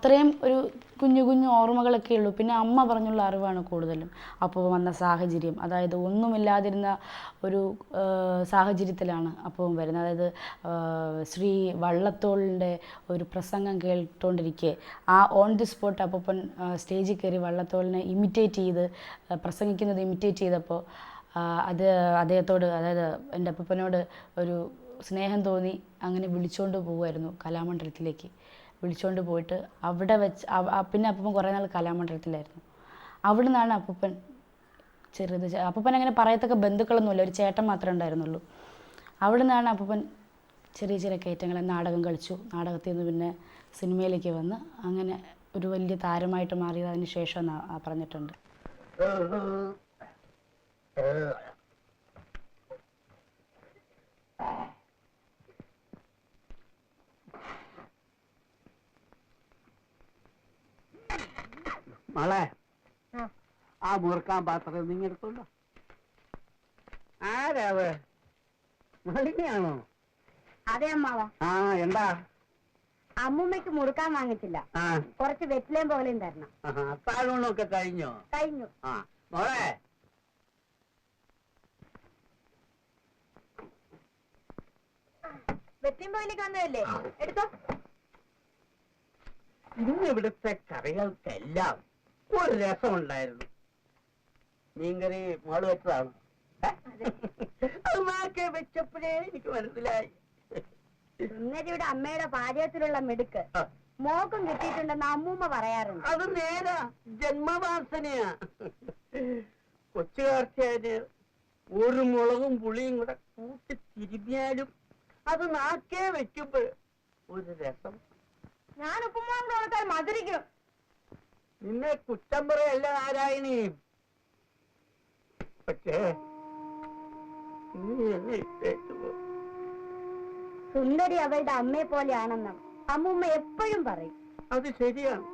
അത്രയും ഒരു കുഞ്ഞു കുഞ്ഞു ഓർമ്മകളൊക്കെ ഉള്ളൂ. പിന്നെ അമ്മ പറഞ്ഞുള്ള അറിവാണ് കൂടുതലും. അപ്പോൾ വന്ന സാഹചര്യം. അതായത് ഒന്നുമില്ലാതിരുന്ന ഒരു സാഹചര്യത്തിലാണ് അപ്പോൾ വരുന്നത്. അതായത് ശ്രീ വള്ളത്തോളിന്റെ ഒരു പ്രസംഗം കേട്ടുകൊണ്ടിരിക്കെ ആ ഓൺ ദി സ്പോട്ട് അപ്പൂപ്പൻ സ്റ്റേജിൽ കയറി വള്ളത്തോളിനെ ഇമിറ്റേറ്റ് ചെയ്ത് പ്രസംഗിക്കുന്നത് ഇമിറ്റേറ്റ് ചെയ്തപ്പോൾ അത് അദ്ദേഹത്തോട് അതായത് എന്റെ അപ്പൂപ്പനോട് ഒരു സ്നേഹം തോന്നി. അങ്ങനെ വിളിച്ചുകൊണ്ട് പോവുമായിരുന്നു കലാമണ്ഡലത്തിലേക്ക്. വിളിച്ചുകൊണ്ട് പോയിട്ട് അവിടെ വെച്ച് പിന്നെ അപ്പൂപ്പൻ കുറേ നാൾ കലാമണ്ഡലത്തിലായിരുന്നു. അവിടെ നിന്നാണ് അപ്പൂപ്പൻ ചെറുത് അപ്പൂപ്പൻ അങ്ങനെ പറയത്തക്ക ബന്ധുക്കളൊന്നുമില്ല. ഒരു ചേട്ടൻ മാത്രമേ ഉണ്ടായിരുന്നുള്ളൂ. അവിടെ നിന്നാണ് അപ്പൂപ്പൻ ചെറിയ ചെറിയ കയറ്റങ്ങൾ നാടകം കളിച്ചു. നാടകത്തിൽ നിന്ന് പിന്നെ സിനിമയിലേക്ക് വന്ന് അങ്ങനെ ഒരു വലിയ താരമായിട്ട് മാറിയതിന് ശേഷം പറഞ്ഞിട്ടുണ്ട്. മോളെ ആ. മുറുക്കാൻ പാത്രം നീ എടുത്തുണ്ടോ ആരാവ് മളിനെയാണോ അതെ? അമ്മാവ. ആ എന്താ? അമ്മൂമ്മയ്ക്ക് മുറുക്കാൻ വാങ്ങിച്ചില്ല. ആ. കുറച്ച് വെറ്റിലേം പോലെയും തരണം. ആഹാ, അത്താഴൂണൊക്കെ കഴിഞ്ഞോ? കഴിഞ്ഞു. ആ മോളെ. വെറ്റിലേം പോയിലേക്ക് വന്നതല്ലേ? എടുത്തോ. ഇന്ന് ഇവിടുത്തെ കറികൾക്കെല്ലാം ഒരു രസമുണ്ടായിരുന്നു മീൻകറി മോൾ വെച്ചതാണ്. അത് നാക്കെ വെച്ചപ്പോഴേ എനിക്ക് മനസ്സിലായി. സുന്ദരിയുടെ അമ്മയുടെ പാചകത്തിലുള്ള മിടുക്ക്. മോക്കും കിട്ടിയിട്ടുണ്ടെന്ന് അമ്മൂമ്മ പറയാറുണ്ട്. അത് നേരാ. ജന്മവാസനയാ. കൊച്ചുകാർച്ചയാന് ഒരു മുളകും പുളിയും കൂടെ കൂട്ടി തിരിഞ്ഞാലും അത് നാക്കേ വെക്കുമ്പോൾ ഒരു രസം. ഞാൻ ഉപ്പുമാൻ കൊടുത്താൽ മധുരിക്കും. നിന്നെ കുറ്റം പറയല്ല നാരായണി. പക്ഷേ നീ എന്നെ ഇട്ടേച്ചു പോ. സുന്ദരി അവളുടെ അമ്മയെ പോലെയാണെന്ന് അമ്മൂമ്മ എപ്പോഴും പറയും. അത് ശരിയാണ്.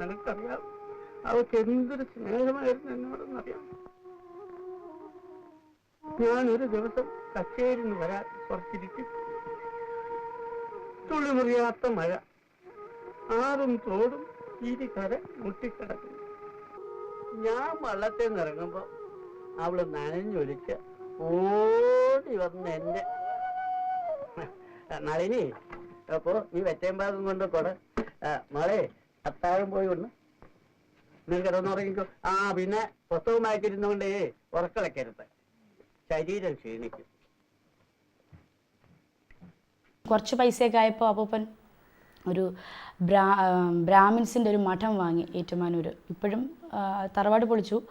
നിനക്കറിയാം അവൾക്ക് എന്തൊരു സ്നേഹമായിരുന്നു എന്നോടെന്നറിയാം. ഞാനൊരു ദിവസം കച്ചേരിന്ന് വരാൻ കുറച്ചിരിക്കും തുള്ളിമുറിയാത്ത മഴ. ആറും തോടും ഇരുകര മുട്ടിക്കിടക്കുന്നു. ഞാൻ വള്ളത്തിൽ നിന്ന് ഇറങ്ങുമ്പോ അവൾ നനഞ്ഞൊലിച്ച് ഓടി വന്ന് എന്നെ. നളിനി അപ്പോ നീ ഭാഗം കൊണ്ട് കൊട മോളെ അത്താഴം പോയി ഒന്ന് നീ കിടന്നുറങ്ങിക്കോ ആ പിന്നെ പുസ്തകം വായിച്ചിരുന്നോണ്ടേ ഉറക്കളക്കരുത്. ശരീരം ക്ഷീണിക്കും. കുറച്ച് പൈസയൊക്കെ ആയപ്പോൾ അപ്പൂപ്പൻ ഒരു ബ്രാ ബ്രാഹ്മിൻസിന്റെ ഒരു മഠം വാങ്ങി ഏറ്റുമാനൂർ ഇപ്പോഴും തറവാട് പൊളിച്ചു.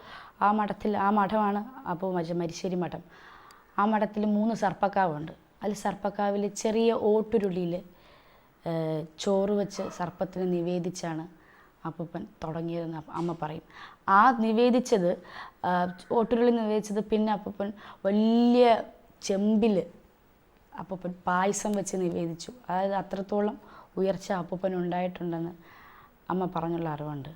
ആ മഠത്തിൽ ആ മഠമാണ് അപ്പോൾ മരിശ്ശേരി മഠം. ആ മഠത്തിൽ മൂന്ന് സർപ്പക്കാവുണ്ട്. അതിൽ സർപ്പക്കാവിൽ ചെറിയ ഓട്ടുരുളിയിൽ ചോറ് വെച്ച് സർപ്പത്തിന് നിവേദിച്ചാണ് അപ്പൂപ്പൻ തുടങ്ങിയതെന്ന് അമ്മ പറയും. ആ നിവേദിച്ചത് ഓട്ടുരുളി നിവേദിച്ചത് പിന്നെ അപ്പൂപ്പൻ വലിയ ചെമ്പിൽ അപ്പൂപ്പൻ പായസം വെച്ച് നിവേദിച്ചു. അതായത് അത്രത്തോളം ഉയർച്ച അപ്പൂപ്പൻ ഉണ്ടായിട്ടുണ്ടെന്ന് അമ്മ പറഞ്ഞുള്ള അറിവുണ്ട്.